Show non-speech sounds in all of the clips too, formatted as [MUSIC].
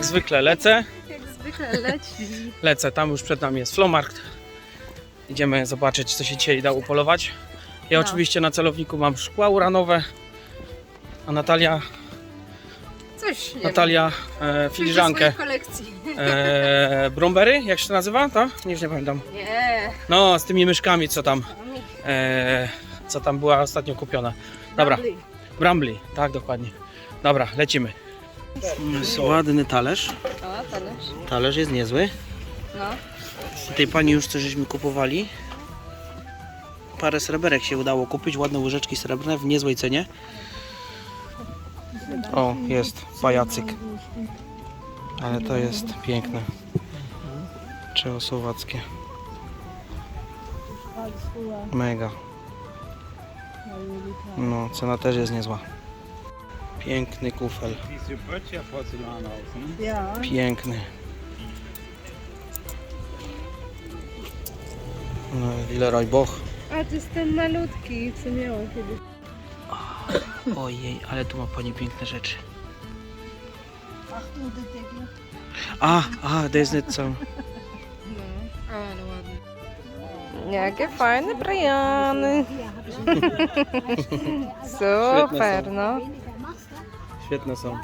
Jak zwykle lecę. Jak zwykle leci. Lecę, tam już przed nami jest Flomarkt. Idziemy zobaczyć, co się dzisiaj da upolować. Ja No. oczywiście na celowniku mam szkła uranowe, a Natalia, Coś nie Natalia e, filiżankę. kolekcji. E, brombery, jak się to nazywa? To? Już nie pamiętam. Nie. No, z tymi myszkami, co tam, e, co tam była ostatnio kupiona. Dobra, Lovely. Brambly, tak dokładnie. Dobra, lecimy. Jest ładny talerz. O, talerz. Talerz jest niezły. No. Tej pani już coś żeśmy kupowali. Parę sreberek się udało kupić, ładne łyżeczki srebrne w niezłej cenie. O, jest pajacyk. Ale to jest piękne. Czechosłowackie. Mega. No, cena też jest niezła. Piękny kufel. Ja. Piękny. No, Leroy Boch. A to jest ten malutki, co miałam kiedyś. Ojej, ale tu ma pani piękne rzeczy. A, a, to jest co? No. Ale ładny. Jakie fajne brajany. [LAUGHS] Super, no. Świetne są.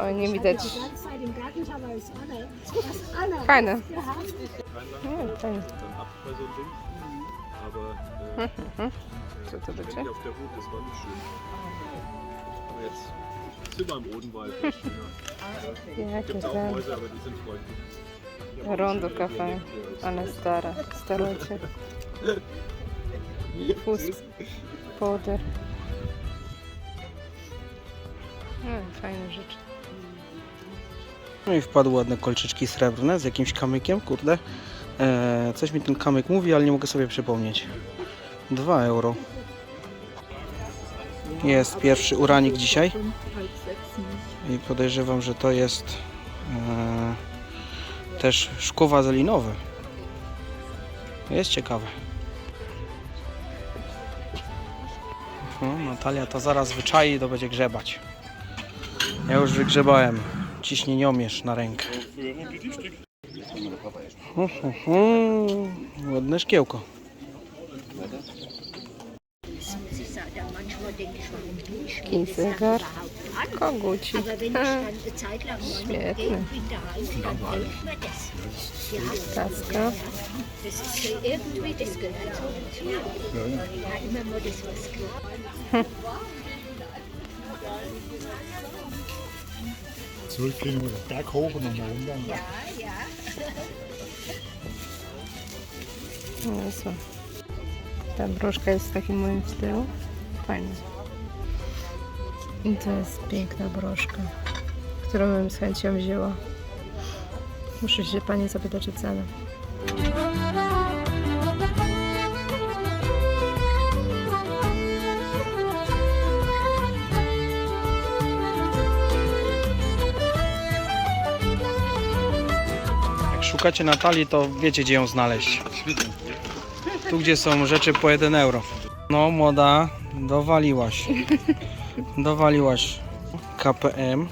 O, nie widać. Ding. Aber äh, Co to sind wir im Odenwald. Ja. Gibt auch ten. Mäuse, aber die sind freundlich. Rondo kafe. Ale stare. Starocie. Pust. Poder. Fajne rzeczy. No i wpadły ładne kolczyczki srebrne z jakimś kamykiem, kurde. E, coś mi ten kamyk mówi, ale nie mogę sobie przypomnieć. 2 euro. Jest pierwszy uranik dzisiaj. I podejrzewam, że to jest e, też szkło wazelinowe. Jest ciekawe. O, Natalia to zaraz wyczai, to będzie grzebać. Ja już wygrzebałem ciśnieniomierz na rękę. Ładne szkiełko. Taki zegar. Koguci. Aber wenn ich Ja. Ja. Zurückgehen wir den Berg hoch und nochmal runter. No co. Ta broszka jest w takim moim stylu. Fajnie. I to jest piękna broszka, którą bym z chęcią wzięła. Muszę się pani zapytać o cenę. Szukacie Natalii, to wiecie gdzie ją znaleźć. Tu gdzie są rzeczy po 1 euro. No młoda, dowaliłaś. Dowaliłaś. KPM.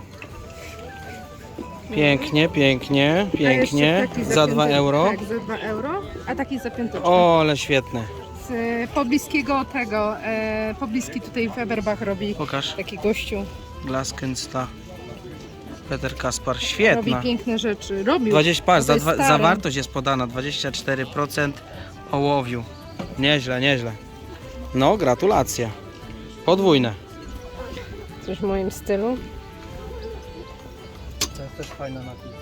Pięknie, pięknie, pięknie. Za 2 euro. Tak, za 2 euro, a taki za piąteczkę. O, ale świetne. Z e, pobliskiego tego, e, pobliski tutaj Weberbach robi Pokaż. taki gościu. Glaskensta. Peter Kaspar. Robi Świetna. piękne rzeczy. Robił. 20, patrz, za, dwa- zawartość jest podana 24% ołowiu. Nieźle, nieźle. No, gratulacje. Podwójne. Coś w moim stylu. To jest też fajna napis.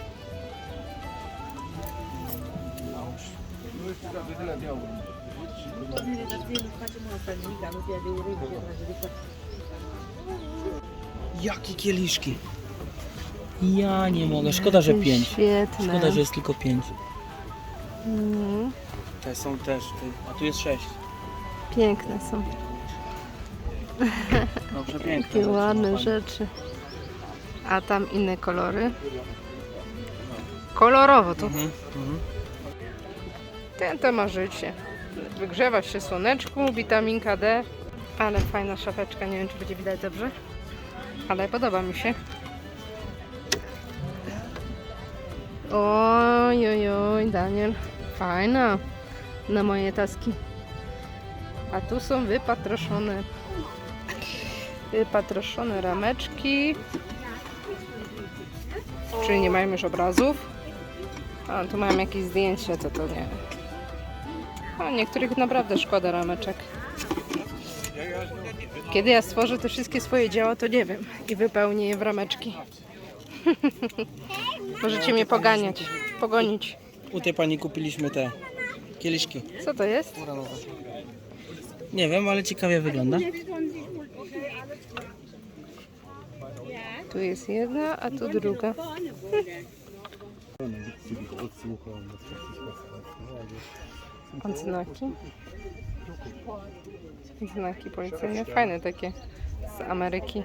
Jakie kieliszki. Ja nie mogę. Szkoda, że pięć. Świetne. Szkoda, że jest tylko pięć. Mhm. Te są też. Te, a tu jest sześć. Piękne są. No przepiękne. Takie ładne rzeczy. A tam inne kolory. Kolorowo to. Mhm, mhm. Ten to ma życie. Wygrzewa się słoneczku, witaminka D. Ale fajna szafeczka, nie wiem czy będzie widać dobrze. Ale podoba mi się. Oj, oj, oj, Daniel. Fajna na moje taski. A tu są wypatroszone. Wypatroszone rameczki. Czyli nie mają już obrazów. A tu mają jakieś zdjęcie, to to nie. A niektórych naprawdę szkoda rameczek. Kiedy ja stworzę te wszystkie swoje dzieła, to nie wiem. I wypełnię je w rameczki. [LAUGHS] Możecie mnie poganiać, pogonić. U tej pani kupiliśmy te kieliszki. Co to jest? uranowe. Nie wiem, ale ciekawie wygląda. Tu jest jedna, a tu druga. Odznaki. Znaki policyjne, fajne takie z Ameryki.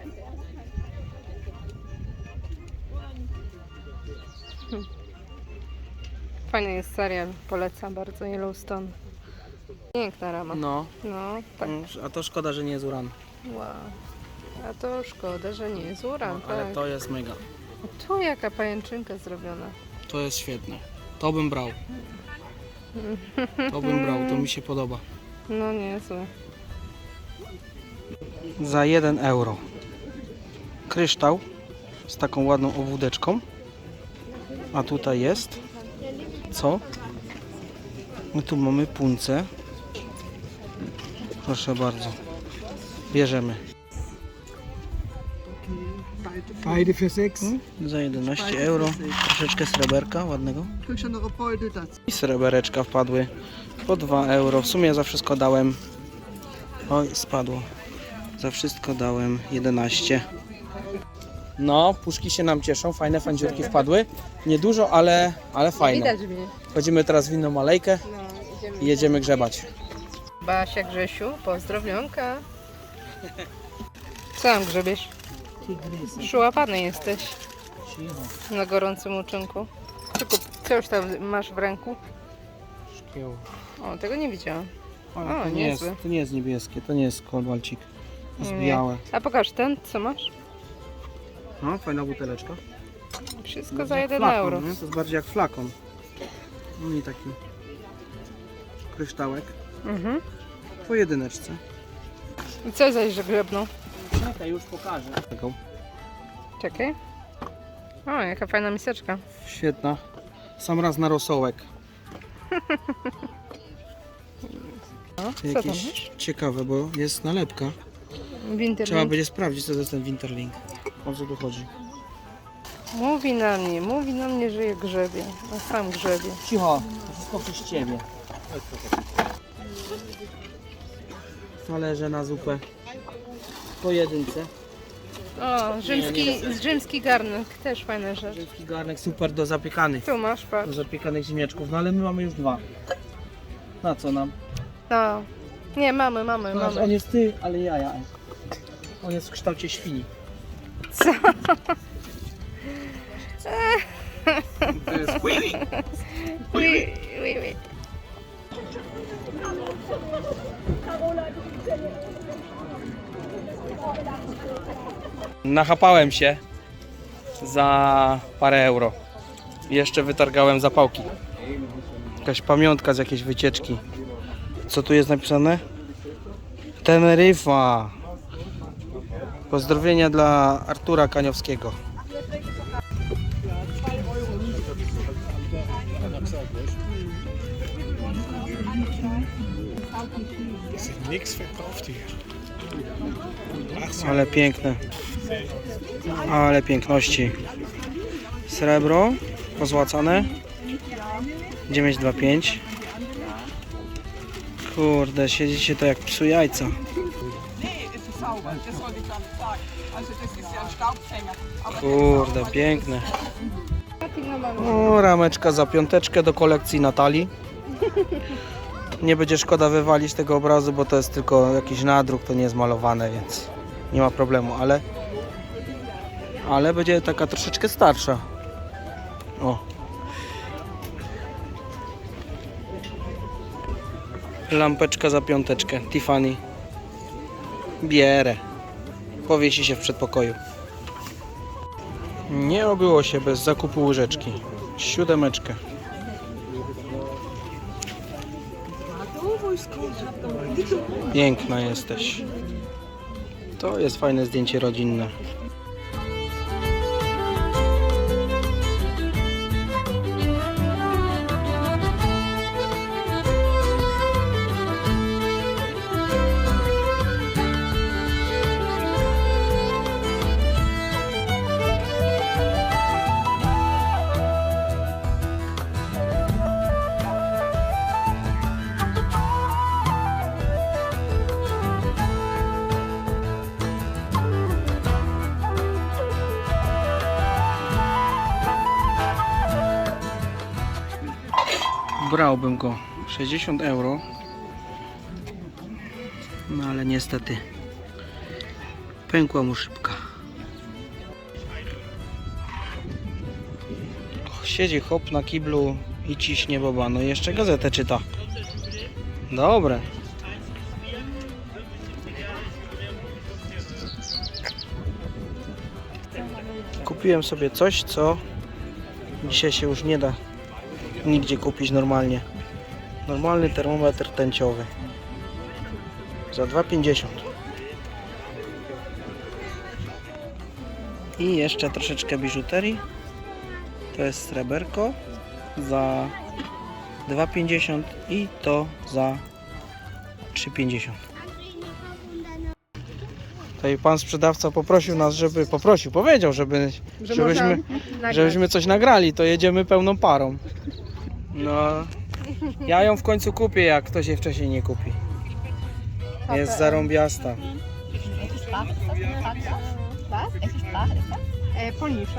Fajny jest serial, polecam bardzo Yellowstone. Piękna rama. No, No, tak. mm, a to szkoda, że nie jest uran. Wow. A to szkoda, że nie jest uran, Ale tak. to jest mega. A tu jaka pajęczynka zrobiona. To jest świetne. To bym brał. To bym brał, to mi się podoba. No niezłe. Za 1 euro. Kryształ z taką ładną obwódeczką. A tutaj jest co? My tu mamy punce. Proszę bardzo. Bierzemy. Beide für 6. Za 11 euro. Troszeczkę sreberka ładnego. I srebereczka wpadły po 2 euro. W sumie za wszystko dałem. Oj, spadło. Za wszystko dałem 11. No, puszki się nam cieszą. Fajne fandziurki wpadły. Niedużo, ale, ale fajne. Widać mnie. Wchodzimy teraz w inną alejkę No, idziemy. i jedziemy grzebać. Basia Grzesiu, pozdrowionka. Co tam grzebiesz? Przyłapany jesteś na gorącym uczynku. Co, kup- co już tam masz w ręku? Szkieł. O, tego nie widziałam. O, O, to, nie jest, to nie jest niebieskie, to nie jest kolwalcik. To jest Nie. białe. A pokaż ten, co masz? No, fajna buteleczka. Wszystko Bardziej za jak 1 flakon, euro. Nie? To jest bardziej jak flakon. No i taki kryształek. Mhm. Po jedyneczce. I co zaś, że grzebną? Czekaj, już pokażę. Taką Czekaj. O, jaka fajna miseczka. Świetna. Sam raz na rosołek. O, To co tam jakieś masz? ciekawe, bo jest nalepka. Trzeba Winterlink. będzie sprawdzić, co to jest ten Winterlink. O co tu chodzi? Mówi na mnie, mówi na mnie, że je grzebie. A sam grzebie. Cicho, to wszystko przez ciebie. Talerze na zupę. Po jedynce. O, rzymski, rzymski garnek, też fajna rzecz. Rzymski garnek super do zapiekanych. Tu masz, Do patrz. zapiekanych ziemniaczków. No ale my mamy już dwa. Na co nam? No. Nie, mamy, mamy, Masz, on mamy. jest ty, ale jaja. On jest w kształcie świni. Co? Oui, oui, oui. Nachapałem się za parę euro. Jeszcze wytargałem zapałki. Jakaś pamiątka z jakiejś wycieczki. Co tu jest napisane? Teneryfa. Pozdrowienia dla Artura Kaniowskiego. Ale piękne. Ale piękności. Srebro pozłacane. 925. Kurde, siedzicie to jak psu jajca. Kurde, piękne. O, rameczka za piąteczkę do kolekcji Natalii. Nie będzie szkoda wywalić tego obrazu, bo to jest tylko jakiś nadruk, to nie jest malowane, więc nie ma problemu, ale ale będzie taka troszeczkę starsza. O. Lampeczka za piąteczkę, Tiffany. Bierę. Powiesi się w przedpokoju. Nie obyło się bez zakupu łyżeczki. Siódemeczkę. Piękna jesteś. To jest fajne zdjęcie rodzinne. Brałbym go 60 euro. No ale niestety pękła mu szybka. Siedzi hop na kiblu i ciśnie boba. No i jeszcze gazetę czyta. Dobre. Kupiłem sobie coś, co dzisiaj się już nie da nigdzie kupić normalnie. Normalny termometr tęciowy. Za 2,50. I jeszcze troszeczkę biżuterii. To jest sreberko za 2,50 i to za 3,50. Tutaj pan sprzedawca poprosił nas, żeby poprosił, powiedział, żeby, Że żebyśmy, żebyśmy coś nagrali, to jedziemy pełną parą. No, ja ją w końcu kupię, jak ktoś jej wcześniej nie kupi. Jest zarąbiasta. Was? Sprache, ist das? Polnisch.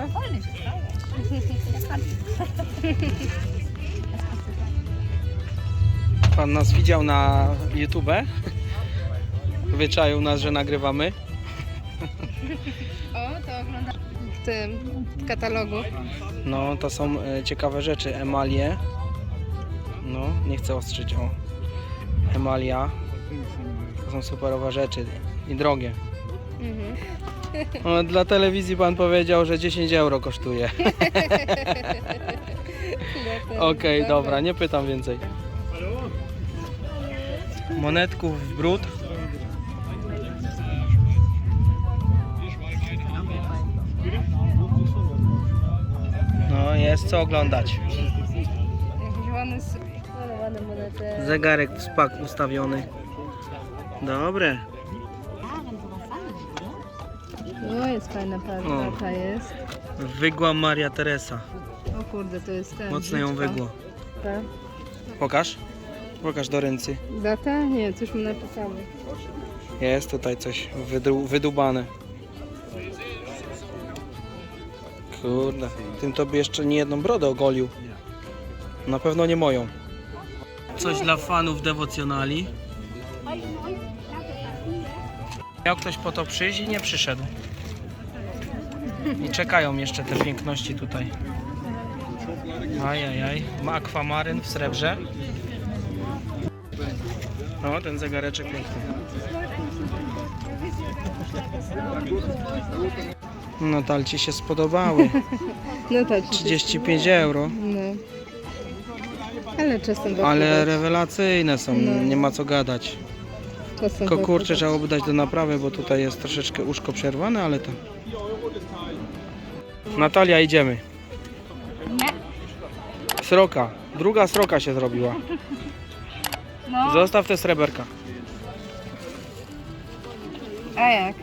Pan nas widział na YouTube. Wyczaił nas, że nagrywamy. O, to oglądam w tym katalogu. No, to są e, ciekawe rzeczy. Emalie. No, nie chcę ostrzyć. O, emalia. To są superowe rzeczy i drogie. Mhm. O, dla telewizji pan powiedział, że 10 euro kosztuje. [LAUGHS] [LAUGHS] Okej, dobra, nie pytam więcej. Monetków w brud. No, jest co oglądać. Zegarek w spak ustawiony. Dobre. O, jest fajna parka, O. taka jest. Wygła Maria Teresa. O kurde, to jest ten. Mocno ją brzydka. wygło. Tak. Pokaż. Pokaż do ręcy. Data? Nie, coś mu napisane. Jest tutaj coś wydru, wydubane. Kurde, tym to by jeszcze nie jedną brodę ogolił. Na pewno nie moją. Coś dla fanów dewocjonali. Miał ktoś po to przyjść i nie przyszedł. I czekają jeszcze te piękności tutaj. Ajajaj, ma akwamaryn w srebrze. No, ten zegareczek piękny. Natal ci się spodobały. No tak. 35 euro. No. Ale czasem Ale rewelacyjne są, No. nie ma co gadać. czasem Tylko kurczę, trzeba by dać do naprawy, bo tutaj jest troszeczkę uszko przerwane, ale to... Natalia, idziemy. Sroka. Druga sroka się zrobiła. No, Zostaw te sreberka. a jak?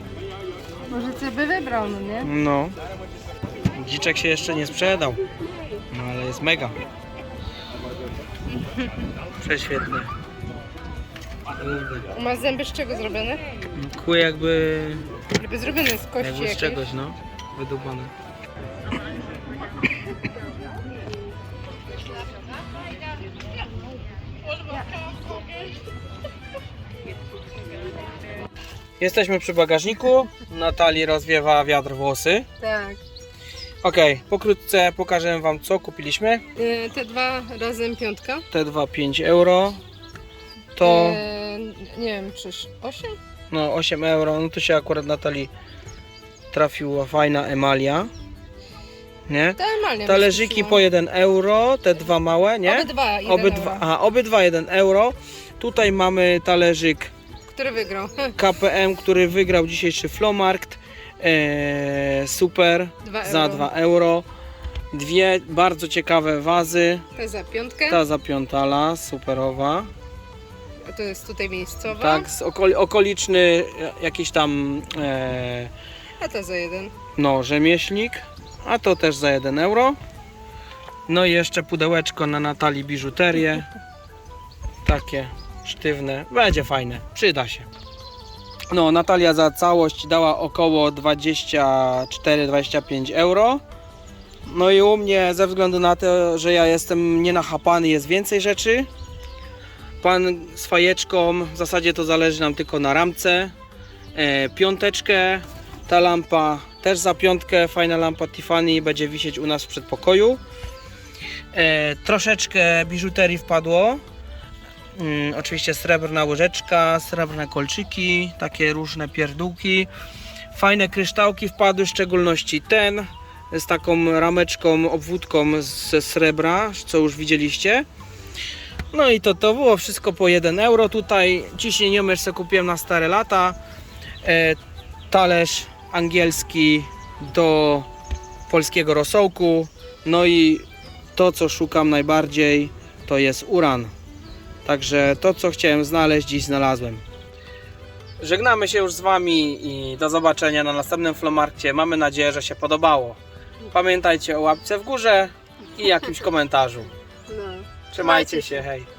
Może co by wybrał, no nie? No. Dziczek się jeszcze nie sprzedał. No ale jest mega. [LAUGHS] Prześwietny. Kurde. Ma zęby z czego zrobione? Kły jakby, Jakby zrobione z kości jakby z jakiejś. czegoś, no. Wydubane. Jesteśmy przy bagażniku. Natalii rozwiewa wiatr włosy. Tak. Ok, pokrótce pokażę Wam co kupiliśmy. Y, te dwa razem piątka. Te dwa 5 euro. To Y, nie wiem, czy 8? no 8 euro. No tu się akurat Natalii trafiła fajna emalia. Nie? Normalnie. Talerzyki po 1 euro, te dwa małe, nie? Obydwa, jeden Obydwa, euro. a, obydwa 1 euro. Tutaj mamy talerzyk Który wygrał? [LAUGHS] KPM, który wygrał dzisiejszy Flomarkt. Eee, super, Dwa za euro. 2 euro. Dwie bardzo ciekawe wazy. Jest za piątkę, Ta zapiątala, superowa. a to jest tutaj miejscowa, Tak, z okoli, okoliczny e, jakiś tam e, a to za jeden. no, rzemieślnik, a to też za 1 euro. No i jeszcze pudełeczko na Natalii biżuterię. [LAUGHS] Takie sztywne. Będzie fajne, przyda się. No, Natalia za całość dała około 24-25 euro. No i u mnie, ze względu na to, że ja jestem nienachapany, jest więcej rzeczy. Pan z fajeczką, w zasadzie to zależy nam tylko na ramce. E, piąteczkę, ta lampa też za piątkę, fajna lampa Tiffany będzie wisieć u nas w przedpokoju. E, troszeczkę biżuterii wpadło. Mm, oczywiście srebrna łyżeczka, srebrne kolczyki, takie różne pierdółki. Fajne kryształki wpadły, w szczególności ten z taką rameczką, obwódką ze srebra, co już widzieliście. No i to, to było wszystko po 1 euro. Tutaj ciśnieniomierz sobie kupiłem na stare lata. E, talerz angielski do polskiego rosołku. No i to, co szukam najbardziej, to jest uran. Także to, co chciałem znaleźć, dziś znalazłem. Żegnamy się już z Wami i do zobaczenia na następnym Flomarkcie. Mamy nadzieję, że się podobało. Pamiętajcie o łapce w górze i jakimś [LAUGHS] komentarzu. No. Trzymajcie się, hej.